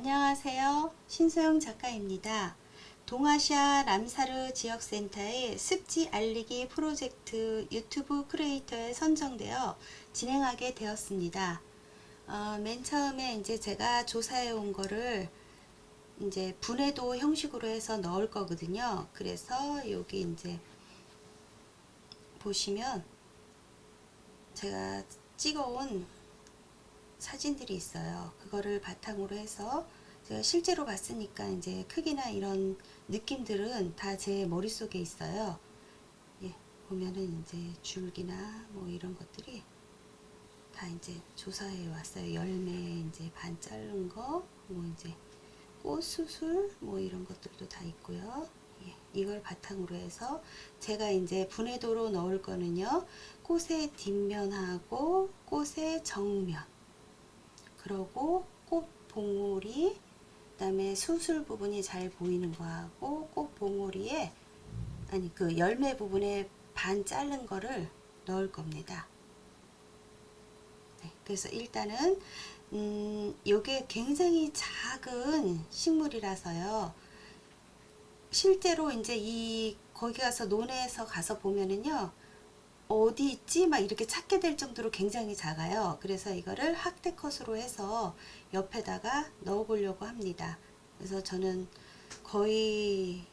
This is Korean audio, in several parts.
안녕하세요. 신소영 작가입니다. 동아시아 람사르 지역센터의 습지 알리기 프로젝트 유튜브 크리에이터에 선정되어 진행하게 되었습니다. 어, 맨 처음에 이제 제가 조사해 온 거를 이제 분해도 형식으로 해서 넣을 거거든요. 그래서 여기 이제 보시면 제가 찍어온 사진들이 있어요. 그거를 바탕으로 해서 제가 실제로 봤으니까 이제 크기나 이런 느낌들은 다 제 머릿속에 있어요. 예, 보면은 이제 줄기나 뭐 이런 것들이 다 이제 조사해 왔어요. 열매 이제 반 자른 거, 뭐 이제 꽃 수술 뭐 이런 것들도 다 있고요. 예, 이걸 바탕으로 해서 제가 이제 분해도로 넣을 거는요. 꽃의 뒷면하고 꽃의 정면 그러고 꽃 봉오리 그다음에 수술 부분이 잘 보이는 거하고 꽃 봉오리에 아니 그 열매 부분에 반 자른 거를 넣을 겁니다. 네, 그래서 일단은 음, 요게 굉장히 작은 식물이라서요. 실제로 이제 이 거기 가서 논에서 가서 보면은요. 어디 있지? 막 이렇게 찾게 될 정도로 굉장히 작아요. 그래서 이거를 학대 컷으로 해서 옆에다가 넣어 보려고 합니다. 그래서 저는 거의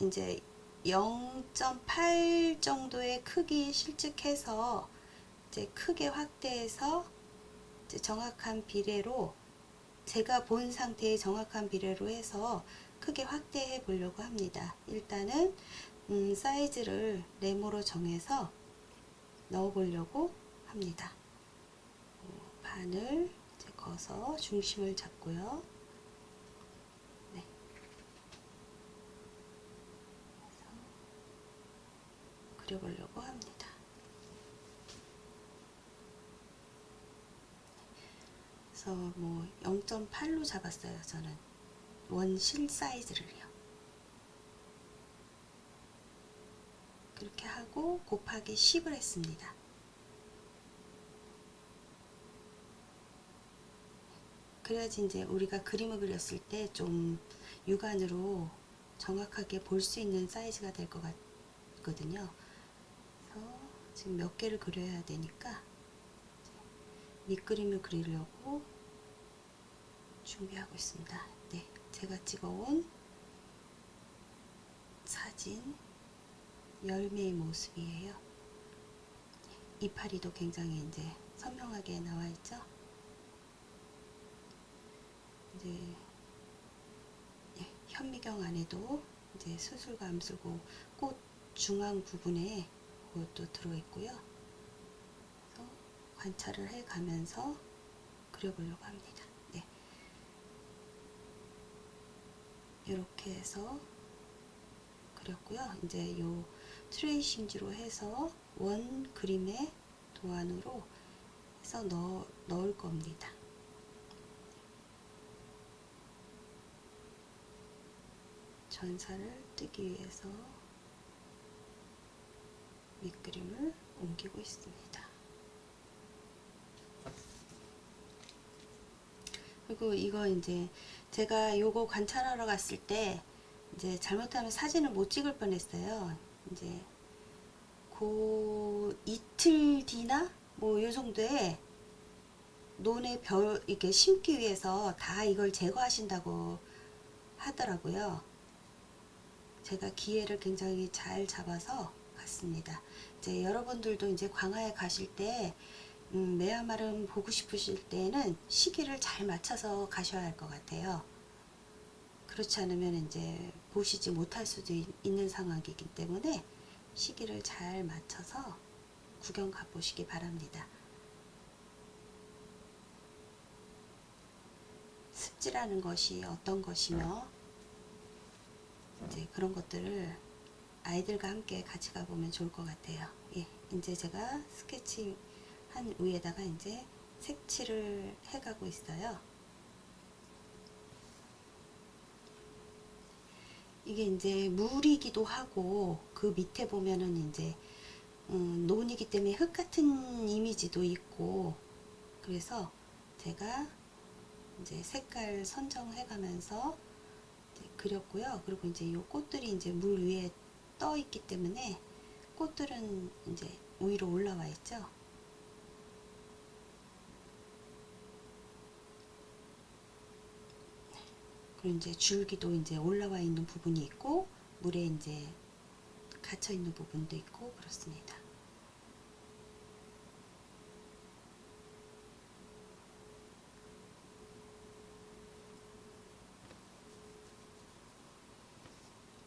이제 0.8 정도의 크기 실측해서 이제 크게 확대해서 이제 정확한 비례로 제가 본 상태의 정확한 비례로 해서 크게 확대해 보려고 합니다. 일단은 음, 사이즈를 네모로 정해서 넣어 보려고 합니다. 어, 반을 이제 거서 중심을 잡고요. 네. 그려보려고 합니다. 그래서 뭐 0.8로 잡았어요. 저는 원실 사이즈를요. 그렇게 하고 곱하기 10을 했습니다. 그래야지 이제 우리가 그림을 그렸을 때 좀 육안으로 정확하게 볼 수 있는 사이즈가 될 것 같거든요. 그래서 지금 몇 개를 그려야 되니까 밑그림을 그리려고 준비하고 있습니다. 네, 제가 찍어온 사진 열매의 모습이에요. 이파리도 굉장히 이제 선명하게 나와 있죠. 이제 예, 현미경 안에도 이제 수술과 암술고 꽃 중앙 부분에 그것도 들어 있고요. 그래서 관찰을 해 가면서 그려보려고 합니다. 네. 이렇게 해서 그렸고요. 이제 요 트레이싱지로 해서 원 그림의 도안으로 해서 넣, 넣을 겁니다. 전사를 뜨기 위해서 밑그림을 옮기고 있습니다. 그리고 이거 이제 제가 요거 관찰하러 갔을 때 이제 잘못하면 사진을 못 찍을 뻔했어요. 이제 그 이틀 뒤나 뭐 요 정도에 논에 별 이렇게 심기 위해서 다 이걸 제거하신다고 하더라고요. 제가 기회를 굉장히 잘 잡아서 갔습니다. 이제 여러분들도 이제 광화에 가실 때 음, 메아마름 보고 싶으실 때는 시기를 잘 맞춰서 가셔야 할 것 같아요. 그렇지 않으면 이제 보시지 못할 수도 있- 있는 상황이기 때문에 시기를 잘 맞춰서 구경 가보시기 바랍니다. 습지라는 것이 어떤 것이며 이제 그런 것들을 아이들과 함께 같이 가보면 좋을 것 같아요. 예, 이제 제가 스케치 한 위에다가 이제 색칠을 해가고 있어요. 이게 이제 물이기도 하고 그 밑에 보면은 이제 음, 논이기 때문에 흙 같은 이미지도 있고 그래서 제가 이제 색깔 선정해 가면서 그렸고요. 그리고 이제 이 꽃들이 이제 물 위에 떠 있기 때문에 꽃들은 이제 위로 올라와 있죠. 그리고 이제 줄기도 이제 올라와 있는 부분이 있고 물에 이제 갇혀 있는 부분도 있고 그렇습니다.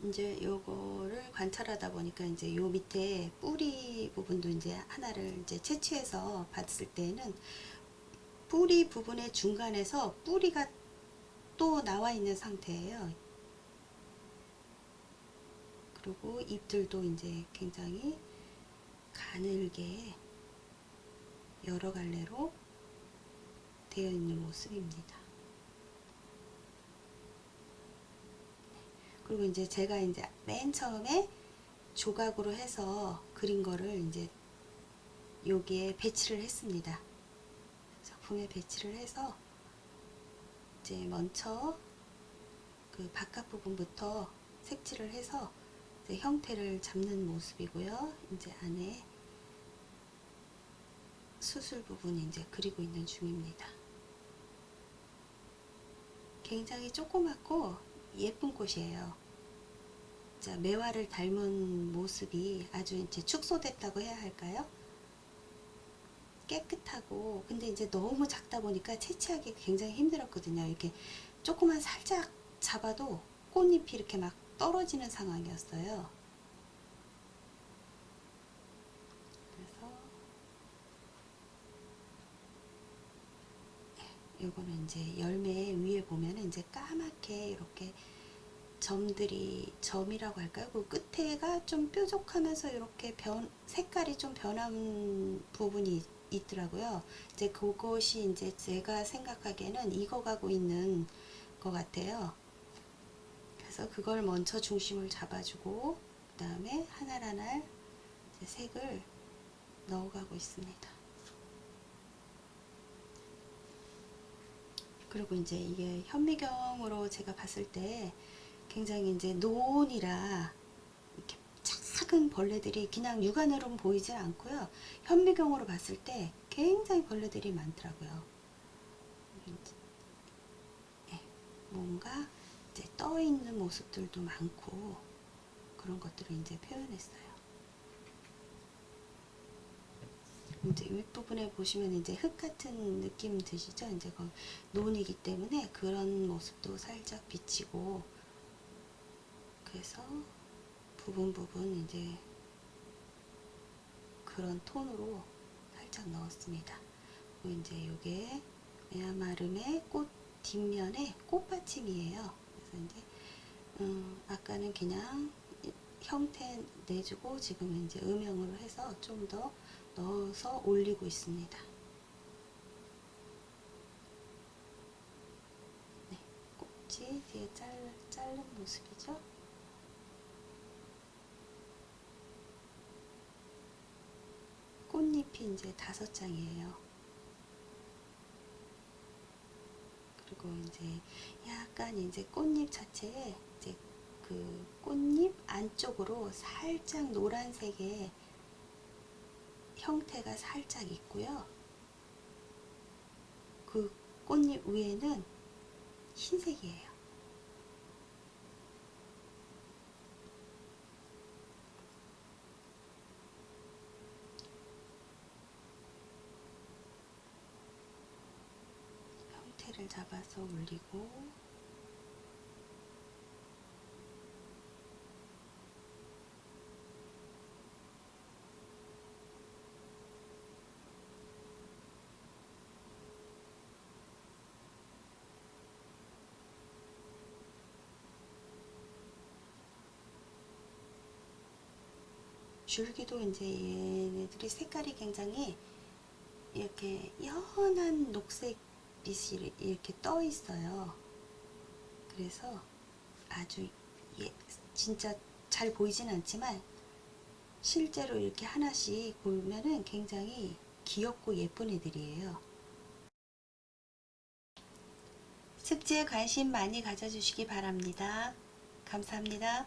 이제 요거를 관찰하다 보니까 이제 요 밑에 뿌리 부분도 이제 하나를 이제 채취해서 봤을 때는 뿌리 부분의 중간에서 뿌리가 또 나와 있는 상태예요. 그리고 잎들도 이제 굉장히 가늘게 여러 갈래로 되어 있는 모습입니다. 그리고 이제 제가 이제 맨 처음에 조각으로 해서 그린 거를 이제 여기에 배치를 했습니다. 작품에 배치를 해서 이제 먼저 그 바깥 부분부터 색칠을 해서 형태를 잡는 모습이고요. 이제 안에 수술 부분 이제 그리고 있는 중입니다. 굉장히 조그맣고 예쁜 꽃이에요. 자, 매화를 닮은 모습이 아주 이제 축소됐다고 해야 할까요? 깨끗하고 근데 이제 너무 작다 보니까 채취하기 굉장히 힘들었거든요. 이렇게 조금만 살짝 잡아도 꽃잎이 이렇게 막 떨어지는 상황이었어요. 그래서 요거는 이제 열매 위에 보면 이제 까맣게 이렇게 점들이 점이라고 할까요? 그 끝에가 좀 뾰족하면서 이렇게 변 색깔이 좀 변한 부분이 있더라고요. 이제 그것이 이제 제가 생각하기에는 익어가고 있는 것 같아요. 그래서 그걸 먼저 중심을 잡아주고 그 다음에 하나하나 색을 넣어가고 있습니다. 그리고 이제 이게 현미경으로 제가 봤을 때 굉장히 이제 이렇게 작은 벌레들이 그냥 육안으로는 보이지 않고요. 현미경으로 봤을 때 굉장히 벌레들이 많더라고요. 예, 뭔가 이제 떠 있는 모습들도 많고 그런 것들을 이제 표현했어요. 이제 윗부분에 보시면 이제 흙 같은 느낌 드시죠? 이제 그 논이기 때문에 그런 모습도 살짝 비치고 그래서 부분 부분 이제 그런 톤으로 살짝 넣었습니다. 이제 이게 메아마름의 꽃 뒷면에 꽃받침이에요. 그래서 이제 음, 아까는 그냥 형태 내주고 지금은 이제 음영으로 해서 좀 더 넣어서 올리고 있습니다. 네, 꽃이 뒤에 잘, 자른 모습이죠. 이제 다섯 장이에요. 그리고 이제 약간 이제 꽃잎 자체에 이제 그 꽃잎 안쪽으로 살짝 노란색의 형태가 살짝 있고요. 그 꽃잎 위에는 흰색이에요. 형태를 잡아서 올리고 줄기도 이제 얘네들이 색깔이 굉장히 이렇게 연한 녹색 빛이 이렇게 떠 있어요. 그래서 아주 예, 진짜 잘 보이진 않지만 실제로 이렇게 하나씩 보면은 굉장히 귀엽고 예쁜 애들이에요. 습지에 관심 많이 가져주시기 바랍니다. 감사합니다.